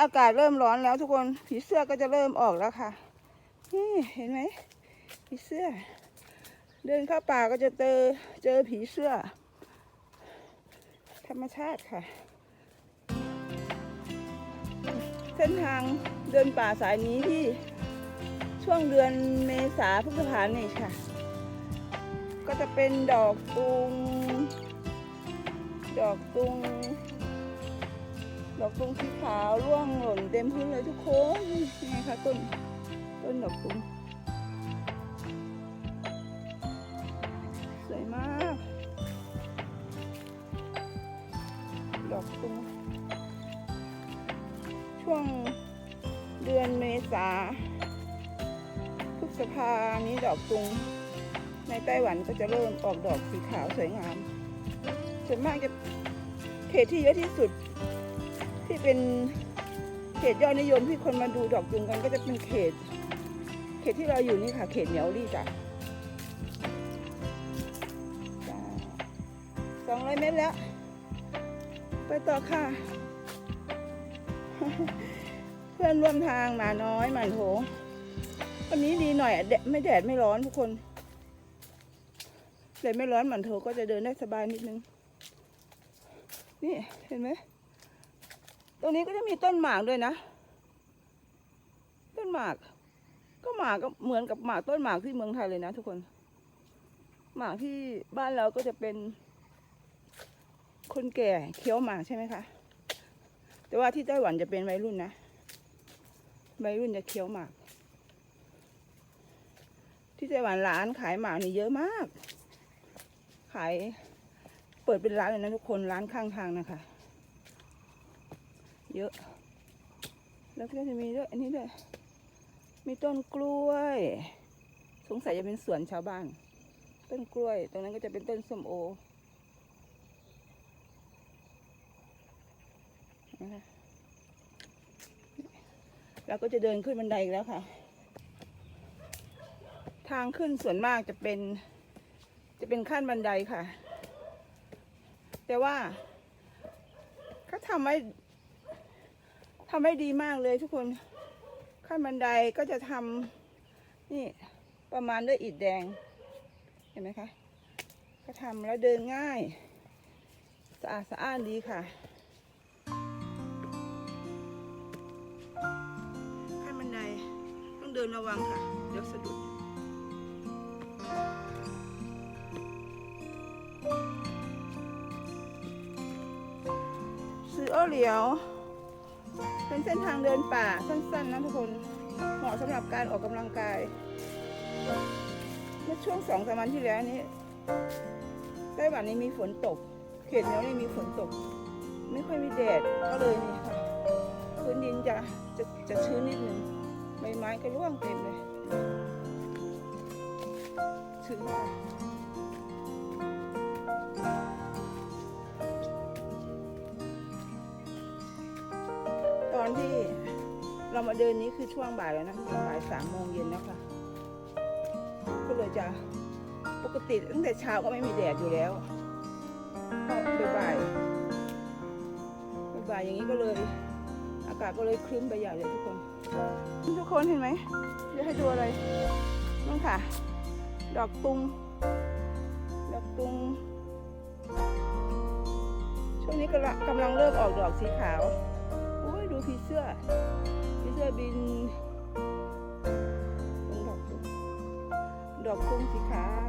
อากาศเริ่มร้อนแล้วทุกคนผีเสื้อก็จะเริ่มออกแล้วค่ะ นี่เห็นไหมผีเสื้อ เดินเข้าป่าก็จะเจอเจอผีเสื้อ ธรรมชาติค่ะ เส้นทางเดินป่าสายนี้ที่ช่วงเดือนเมษาพฤษภาเนี่ยค่ะ ก็จะเป็นดอกตุง ดอกตุง ดอกตุงสีขาวร่วงหล่นเต็มพื้นเลยทุกคนนี่ไงคะต้นต้นดอกตุงสวยมาก ดอกตุงช่วงเดือนเมษาพฤษภานี้ดอกตุง ในไต้หวันก็จะเริ่มออกดอกสีขาวสวยงามส่วนมากจะเขตที่เยอะที่สุด เป็นเขตยอดนิยมที่คนมาดูดอกตุงกันก็จะเป็นเขต เขตที่เราอยู่นี่ค่ะ เขตเหนียวรี่จ้ะสองร้อยเมตรแล้ว ไปต่อค่ะ เพื่อนร่วมทางมาน้อยหมันโถวันนี้ดีหน่อยแดดไม่แดดไม่ร้อนทุกคนแดดไม่ร้อนหมันโถก็จะเดินได้สบายนิดนึง นี่เห็นไหม ตรงนี้ก็จะมีต้นหมากด้วยนะ ต้นหมาก ก็หมากก็เหมือนกับหมากต้นหมากที่เมืองไทยเลยนะ ทุกคน หมากที่บ้านเราก็จะเป็น คนแก่เคี้ยวหมากใช่ไหมคะ แต่ว่าที่ไต้หวันจะเป็นวัยรุ่นนะ วัยรุ่นจะเคี้ยวหมาก ที่ไต้หวันร้านขายหมากนี่เยอะมาก ขาย เปิดเป็นร้านเลยนะทุกคนร้านข้างทางนะคะ เยอะ แล้วก็จะมีด้วยอันนี้ด้วย มีต้นกล้วย สงสัยจะเป็นสวนชาวบ้าน ต้นกล้วย ตรงนั้นก็จะเป็นต้นส้มโอนะคะเราก็จะเดินขึ้นบันไดแล้วค่ะ ทางขึ้นส่วนมากจะเป็น จะเป็นขั้นบันไดค่ะ แต่ว่าเขาทำไว้ ทำไว้ดีมากเลยทุกคนขั้นบันไดก็จะทำนี่ประมาณด้วยอิฐแดง เห็นไหมคะเขาทำแล้วเดินง่าย สะอาดสะอ้านดีค่ะขั้นบันไดต้องเดินระวังค่ะ เดี๋ยวสะดุดซื้ออเหลียว เป็นเส้นทางเดินป่าสั้นๆนะทุกคนเหมาะสำหรับการออกกำลังกาย เมื่อช่วงสองสามวันที่แล้วนี้ไต้หวันนี้มีฝนตก เขตนี้นี่มีฝนตก ไม่ค่อยมีแดดก็เลยนี่ค่ะพื้นดินจะจะจะชื้นนิดหนึ่งใบไม้ก็ร่วงเต็มเลยชื้นค่ะ อนที่เรามาเดินนี้คือช่วงบ่ายแล้วนะบ่ายสามโมงเย็นแล้วค่ะ ก็เลยจะปกติตั้งแต่เช้าก็ไม่มีแดดอยู่แล้วก็บ่ายบ่ายอย่างนี้ก็เลย อากาศก็เลยครึ้มไปใหญ่เลยทุกคน ทุกคนเห็นไหมจะให้ดูอะไรนั่นค่ะ ดอกตุง ดอกตุง ช่วงนี้กำลังกำลังเริ่มออกดอกสีขาว ดูผีเสื้อผีเสื้อบินดอกดอกตุงสีขาว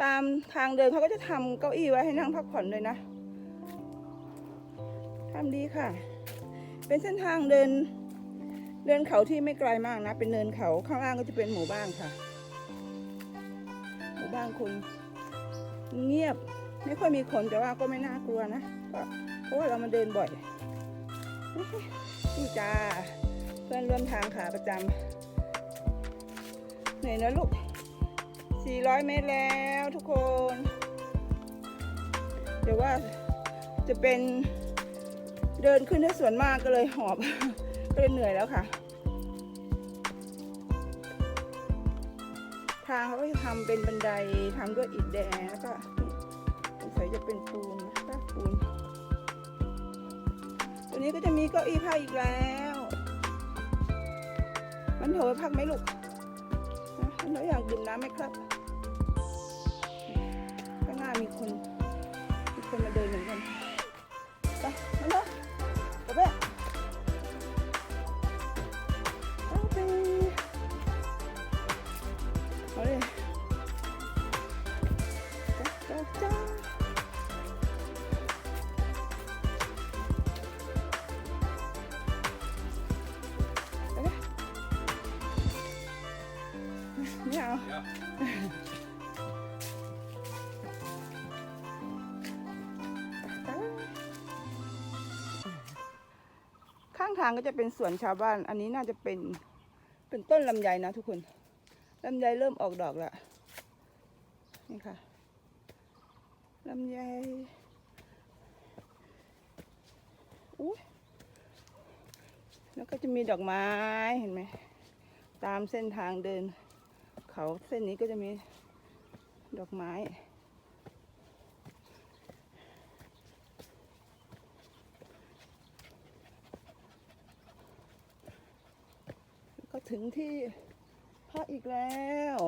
ตามทางเดินเขาก็จะทำเก้าอี้ไว้ให้นั่งพักผ่อนเลยนะทำดีค่ะ เป็นเส้นทางเดิน เดินเขาที่ไม่ไกลมากนะ เป็นเนินเขาข้างล่างก็จะเป็นหมู่บ้านค่ะ บ้านคนเงียบ ไม่ค่อยมีคนแต่ว่าก็ไม่น่ากลัวนะก็เพราะว่าเรามาเดินบ่อยนี่จ้าเพื่อนร่วมทางขาประจำเหนื่อยนะลูก 400 เมตรแล้วทุกคนเดี๋ยวว่าจะเป็นเดินขึ้นได้ส่วนมากก็เลยหอบก็เลยเหนื่อยแล้วค่ะ ทางเขาก็จะทำเป็นบันไดทำด้วยอิฐแดงแล้วก็สงสัยจะเป็นปูนนะคะปูน ตัวนี้ก็จะมีเก้าอี้ผ้าอีกแล้ว มันโถไปพักไหมลูกมันโถอยากดื่มน้ำไหมครับ ข้างหน้ามีคนางก็จะเป็นสวนชาวบ้าน อันนี้น่าจะเป็นเป็นต้นลำไยนะทุกคนลำไยเริ่มออกดอกแล้วนี่ค่ะลำไยอุ้ยแล้วก็จะมีดอกไม้เห็นไหมตามเส้นทางเดิน เขาเส้นนี้ก็จะมีดอกไม้ แล้วก็ ถึงที่พักอีกแล้ว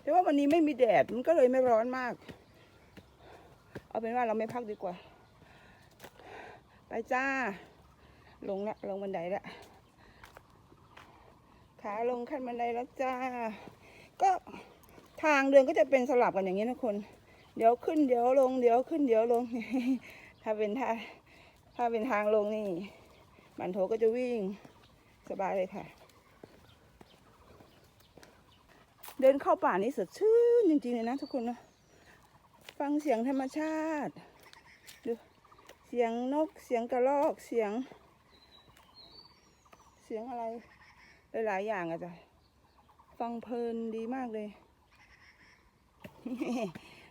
แต่ว่าวันนี้ไม่มีแดดมันก็เลยไม่ร้อนมาก เอาเป็นว่าเราไม่พักดีกว่า ไปจ้า ลงละลงบันไดละขาลงขั้นบันไดแล้วจ้า ก็ทางเดินก็จะเป็นสลับกันอย่างนี้นะคนเดี๋ยวขึ้นเดี๋ยวลงเดี๋ยวขึ้นเดี๋ยวลง ถ้าเป็นท่าถ้าเป็นทางลงนี่บันโถก็จะวิ่ง สบายเลยค่ะ เดินเข้าป่านี่สดชื่นจริงๆเลยนะทุกคนนะ ฟังเสียงธรรมชาติดูเสียงนกเสียงกระรอกเสียง เสียงอะไร หลายๆอย่างอะจ้ะฟังเพลินดีมากเลย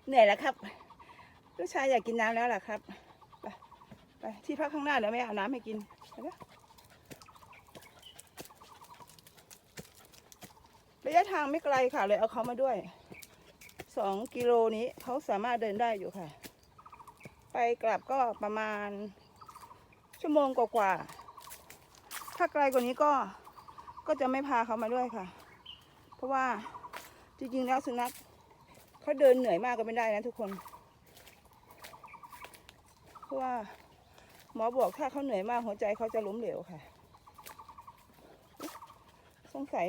เหนื่อยแล้วครับลูกชายอยากกินน้ำแล้วล่ะครับ ไปไปที่พักข้างหน้าเดี๋ยวแม่เอาน้ำให้กินไปเถอ ระยะทางไม่ไกลค่ะเลยเอาเขามาด้วยสองกิโลนี้เขาสามารถเดินได้อยู่ค่ะ ไปกลับก็ประมาณ ชั่วโมงกว่าๆถ้าไกลกว่านี้ก็ก็จะไม่พาเขามาด้วยค่ะ เพราะว่าจริงๆแล้วสุนัขเขาเดินเหนื่อยมากก็ไม่ได้นะทุกคนเพราะว่าหมอบอกถ้าเขาเหนื่อยมากหัวใจเขาจะล้มเหลวค่ะ สงสัย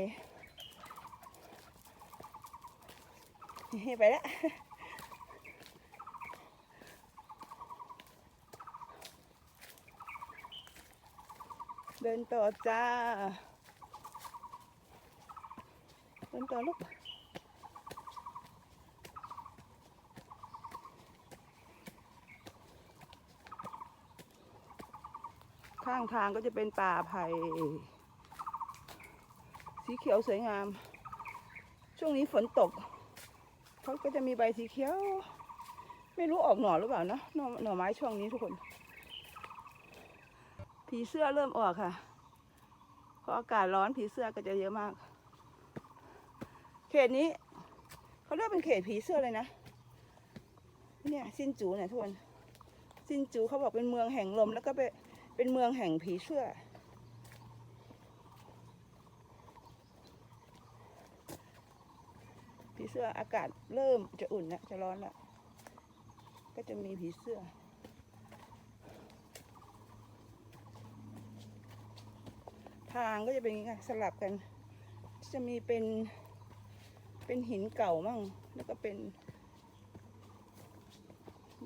ไปแล้วเดินต่อจ้า เดินต่อลูกข้างทางก็จะเป็นป่าไผ่สีเขียวสวยงาม ช่วงนี้ฝนตก เขาก็จะมีใบสีเขียว ไม่รู้ออกหน่อหรือเปล่านะหน่อหน่อไม้ช่วงนี้ทุกคน ผีเสื้อเริ่มออกค่ะเพราะอากาศร้อนผีเสื้อก็จะเยอะมาก เขตนี้เขาเรียกเป็นเขตผีเสื้อเลยนะเนี่ยซินจูเนี่ยทุกคนซินจูเขาบอกเป็นเมืองแห่งลมแล้วก็เป็นเป็นเมืองแห่งผีเสื้อ ผีเสื้ออากาศเริ่มจะอุ่นแล้วจะร้อนแล้วก็จะมีผีเสื้อ ทางก็จะเป็นอย่างนี้สลับกัน จะมีเป็นเป็นหินเก่ามั่ง แล้วก็เป็น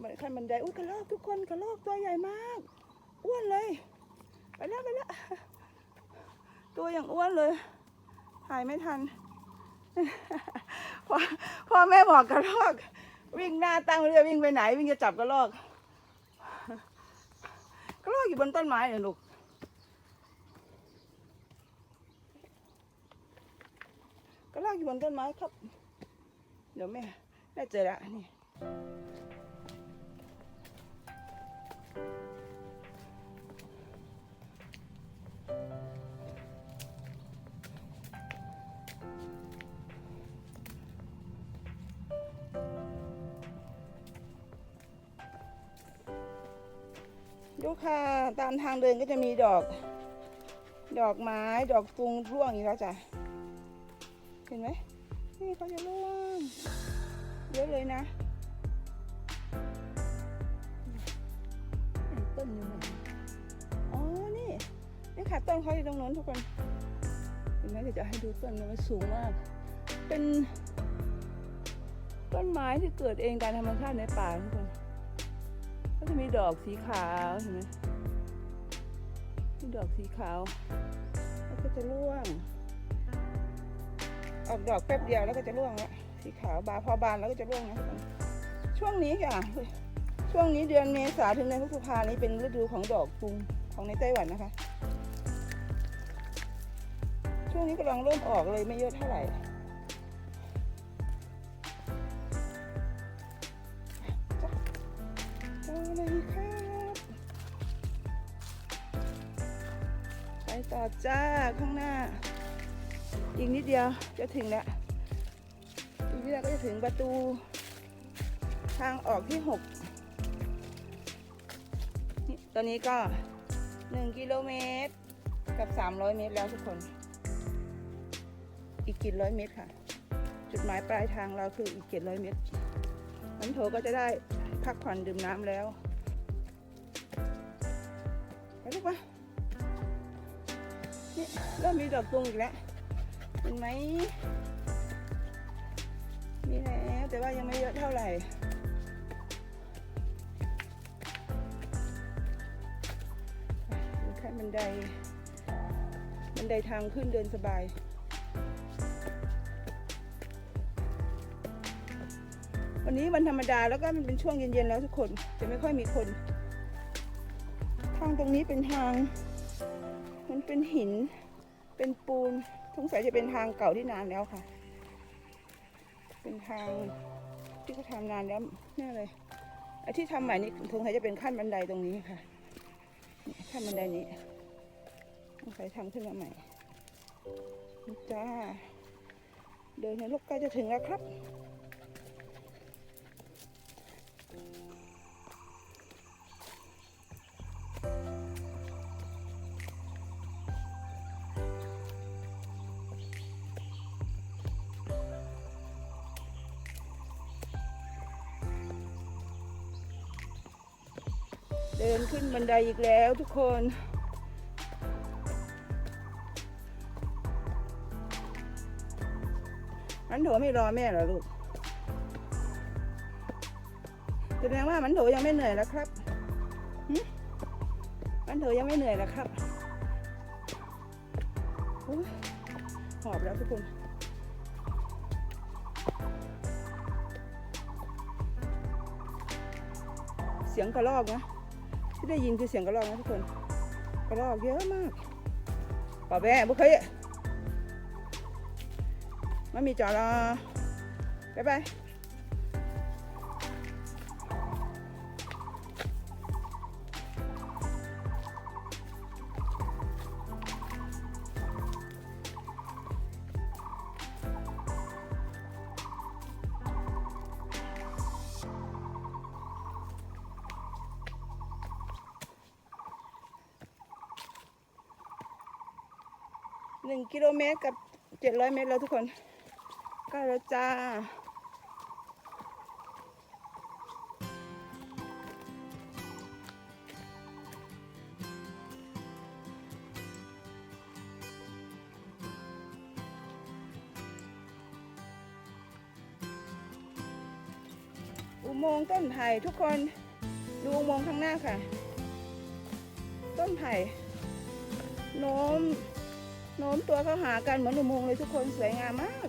บันขั้นบันไดอุ้ยกระรอกทุกคนกระรอกตัวใหญ่มากอ้วนเลยไปแล้วไปแล้วตัวอย่างอ้วนเลยถ่ายไม่ทัน พ่อพ่อแม่บอกกระรอก วิ่งหน้าตั้งเรือวิ่งไปไหน วิ่งจะจับกระรอกกระรอกอยู่บนต้นไม้เหรอลูกกระรอกอยู่บนต้นไม้ครับ เดี๋ยวแม่แม่เจอละนี่ ดูค่ะตามทางเดินก็จะมีดอก ดอกไม้ดอกตุงร่วงอีกแล้วจ้ะเห็นไหมนี่เขาจะร่วงเยอะเลยนะต้นอยู่ไหนอ๋อนี่นี่ค่ะต้นเขาอยู่ตรงโน้นทุกคนเห็นไหมเดี๋ยวจะให้ดูต้นมันสูงมาก เป็นต้นไม้ที่เกิดเองตามธรรมชาติในป่าทุกคน ก็จะมีดอกสีขาวเห็นไหมมีดอกสีขาว แล้วก็จะร่วง ออกดอกแป๊บเดียวแล้วก็จะร่วงแล้วสีขาวบานพอบานแล้วก็จะร่วงนะทุกคนช่วงนี้ค่ะ ช่วงนี้เดือนเมษาถึงเดือนพฤษภานี้เป็นฤดูของดอกตุงของในไต้หวันนะคะ ช่วงนี้กำลังเริ่มออกเลยไม่เยอะเท่าไหร่ อจ้าข้างหน้า อีกนิดเดียวจะถึงแล้วอีกนิดเดียวก็จะถึงประตู ทางออกที่หกนี่ตอนนี้ก็หนึ่งกิโลเมตรกับสามร้อยเมตรแล้วทุกคน อีกกี่ร้อยเมตรค่ะ จุดหมายปลายทางเราคืออีกเจ็ดร้อยเมตรมันโถก็จะได้พักผ่อนดื่มน้ำแล้วไปลูกมานี่ เริ่มมีดอกตุงอีกแล้วเห็นไหมมีแล้วแต่ว่ายังไม่เยอะเท่าไหร่ดูขั้นบันไดบันไดทางขึ้นเดินสบายวันนี้วันธรรมดาแล้วก็มันเป็นช่วงเย็นๆแล้วทุกคนจะไม่ค่อยมีคน ทางตรงนี้เป็นทาง มันเป็นหิน เป็นปูนสงสัยจะเป็นทางเก่าที่นานแล้วค่ะ เป็นทางที่เขาทำนานแล้วแน่เลยไอ้ที่ทำใหม่นี่สงสัยจะเป็นขั้นบันไดตรงนี้ค่ะขั้นบันไดนี้สงสัยทำขึ้นมาใหม่จ้าเดินในลูกใกล้จะถึงแล้วครับ เดินขึ้นบันไดอีกแล้วทุกคน มันโถไม่รอแม่เหรอลูกแสดงว่ามันโถยังไม่เหนื่อยแล้วครับมันโถยังไม่เหนื่อยแล้วครับอหอบแล้วทุกคนเสียงกระรอกนะ ได้ยินคือเสียงกระรอกนะทุกคนกระรอกเยอะมากป่าแบ่บุเคยมันมีจอรอบ๊ายบาย ร้อยเมตรแล้วทุกคนใกล้แล้วจ้าอุโมงค์ต้นไผ่ทุกคนดูอุโมงค์ข้างหน้าค่ะ ต้นไผ่โน้ม โน้มตัวเข้าหากันเหมือนอุโมงค์เลยทุกคนสวยงามมาก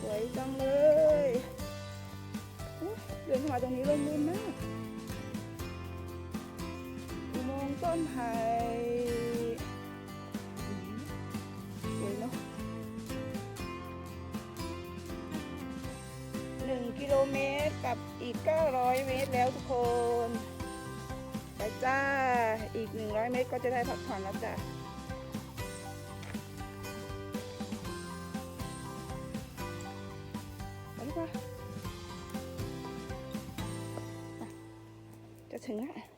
สวยจังเลยเดินเข้ามาตรงนี้ร่มรื่นมากอุโมงค์ต้นไผ่สวยเนาะหนึ่งกิโลเมตรกับอีก 900 เมตรแล้วทุกคน ไปจ้า อีก 100 เมตรก็จะได้พักผ่อนแล้วจ้าไปดีกว่าจะถึงละ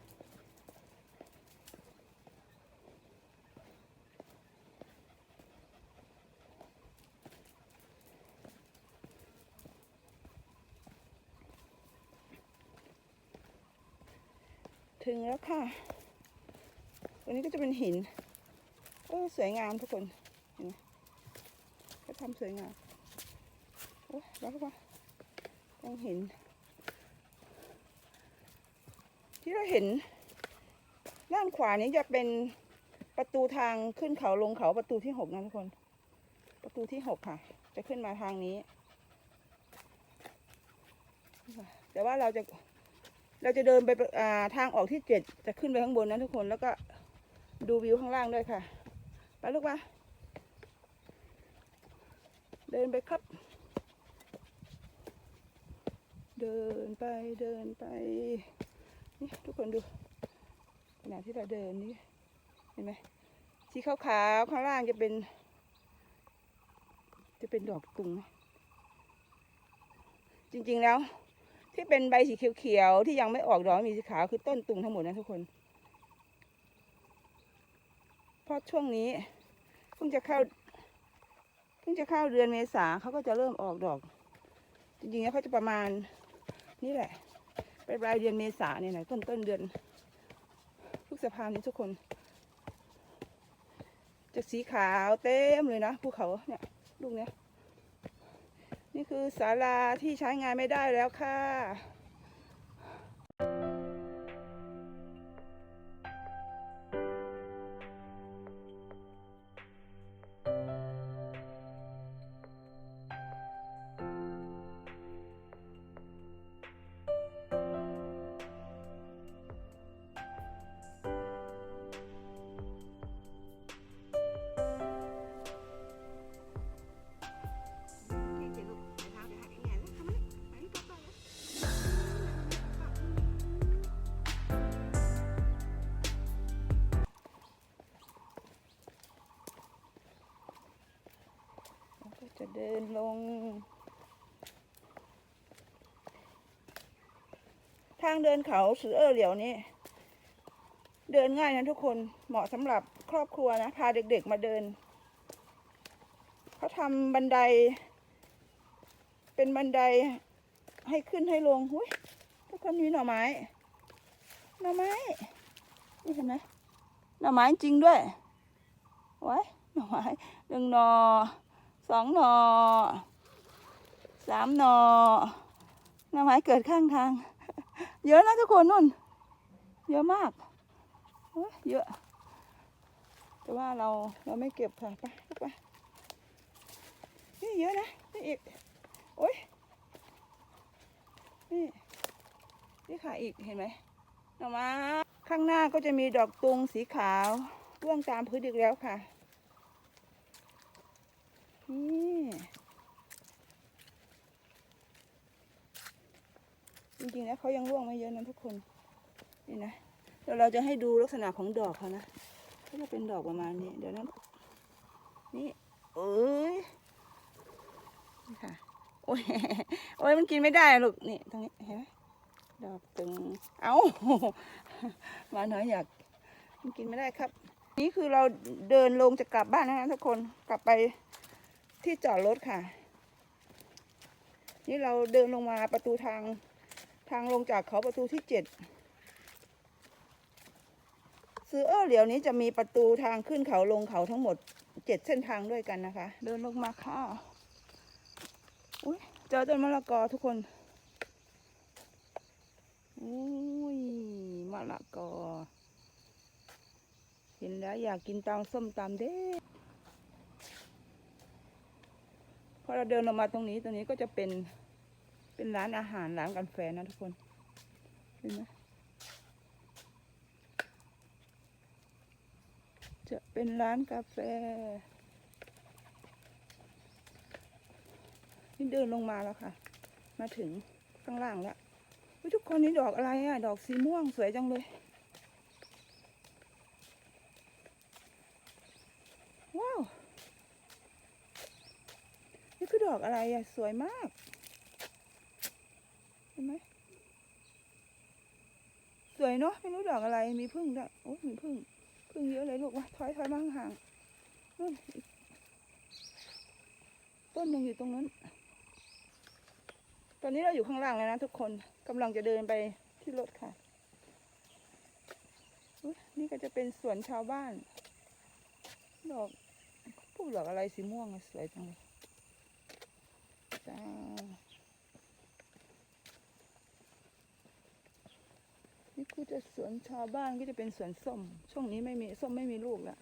ถึงแล้วค่ะ ตรงนี้ก็จะเป็นหินโอ้สวยงามทุกคน เห็นไหมเขาทำสวยงาม โอ้ยแล้วก็ต้องเห็น ที่เราเห็น ด้านขวานี้จะเป็นประตูทางขึ้นเขาลงเขาประตูที่หกนะทุกคน ประตูที่หกค่ะ จะขึ้นมาทางนี้ แต่ว่าเราจะ เราจะเดินไปอ่าทางออกที่เจ็ดจะขึ้นไปข้างบนนะทุกคนแล้วก็ดูวิวข้างล่างด้วยค่ะ ไปลูกมาเดินไปครับ เดินไปเดินไป นี่ทุกคนดูขณะที่เราเดินนี่เห็นไหมสีขาวๆข้างล่างจะเป็น จะเป็นดอกตุง จริงๆแล้ว ที่เป็นใบสีเขียวๆที่ยังไม่ออกดอกมีสีขาวคือต้นตุงทั้งหมดนะทุกคนเพราะช่วงนี้เพิ่งจะเข้าเพิ่งจะเข้าเดือนเมษาเขาก็จะเริ่มออกดอก จริงๆแล้วเขาจะประมาณนี่แหละปลายเดือนเมษาเนี่ยนะต้นต้นเดือนพฤษภานี้ทุกคนจะสีขาวเต็มเลยนะภูเขาเนี่ยลูกเนี้ย นี่คือศาลาที่ใช้งานไม่ได้แล้วค่ะ จะเดินลง ทางเดินเขาสือเออเหลียวนี้เดินง่ายนะทุกคนเหมาะสำหรับครอบครัวนะ พาเด็กๆมาเดิน เขาทำบันได เป็นบันไดให้ขึ้นให้ลงหุ้ยทุกคนมีหน่อไม้ หน่อไม้ นี่เห็นไหมหน่อไม้จริงด้วยไว้หน่อไม้หนึ่งหน่อ สองหนอสามหนอหน่อไม้เกิดข้างทาง เยอะนะทุกคนนุ่น เยอะมากเยอะ แต่ว่าเราเราไม่เก็บค่ะไปไปนี่เยอะนะนี่อีกโอ้ยนี่นี่ค่ะอีกเห็นไหมหน่อไม้ข้างหน้าก็จะมีดอกตุงสีขาวร่วงตามพื้นอีกแล้วค่ะ นี่จริงๆแล้วเขายังร่วงไม่เยอะนะทุกคนนี่นะเดี๋ยวเราจะให้ดูลักษณะของดอกเขานะก็จะเป็นดอกประมาณนี้ เดี๋ยวนั้นนี่เอ้ยนี่ค่ะโอ้ยโอ้ยมันกินไม่ได้ลูกนี่ตรงนี้เห็นไหมดอกตึงเอ้ามาหน่อยอยากมันกินไม่ได้ครับ นี่คือเราเดินลงจะกลับบ้านแล้วนะทุกคนกลับไป ที่จอดรถค่ะ นี่เราเดินลงมาประตูทางทางลงจากเขาประตูที่เจ็ดซื้อเออเหลียวนี้จะมีประตูทางขึ้นเขาลงเขาทั้งหมดเจ็ดเส้นทางด้วยกันนะคะ เดินลงมาค่ะอุ้ยเจอต้นมะละกอทุกคนอุ้ยมะละกอเห็นแล้วอยากกินตำส้มตำเด้ พ อเราเดินลงมาตรงนี้ตรงนี้ก็จะเป็นเป็นร้านอาหารร้านกาแฟนะทุกคนเห็นไหมจะเป็นร้านกาแฟ นี่เดินลงมาแล้วค่ะ มาถึงข้างล่างแล้วทุกคนนี่ดอกอะไรอะ ดอกสีม่วงสวยจังเลย ว้าว นี่ คือดอกอะไรอะ สวยมาก เห็นไหมสวยเนาะไม่รู้ดอกอะไรมีพึ่งด้วยโอ้มีพึ่งพึ่งเยอะเลยลูกว่าถอยถอยมาห่างๆต้นหนึ่งอยู่ตรงนั้น ตอนนี้เราอยู่ข้างล่างแล้วนะทุกคนกำลังจะเดินไปที่รถค่ะนี่ก็จะเป็นสวนชาวบ้าน ดอกพวกดอกอะไรสีม่วงสวยจังเลย จ้านี่คือจะสวนชาวบ้านก็จะเป็นสวนส้ม ช่วงนี้ไม่มีส้มไม่มีลูกและ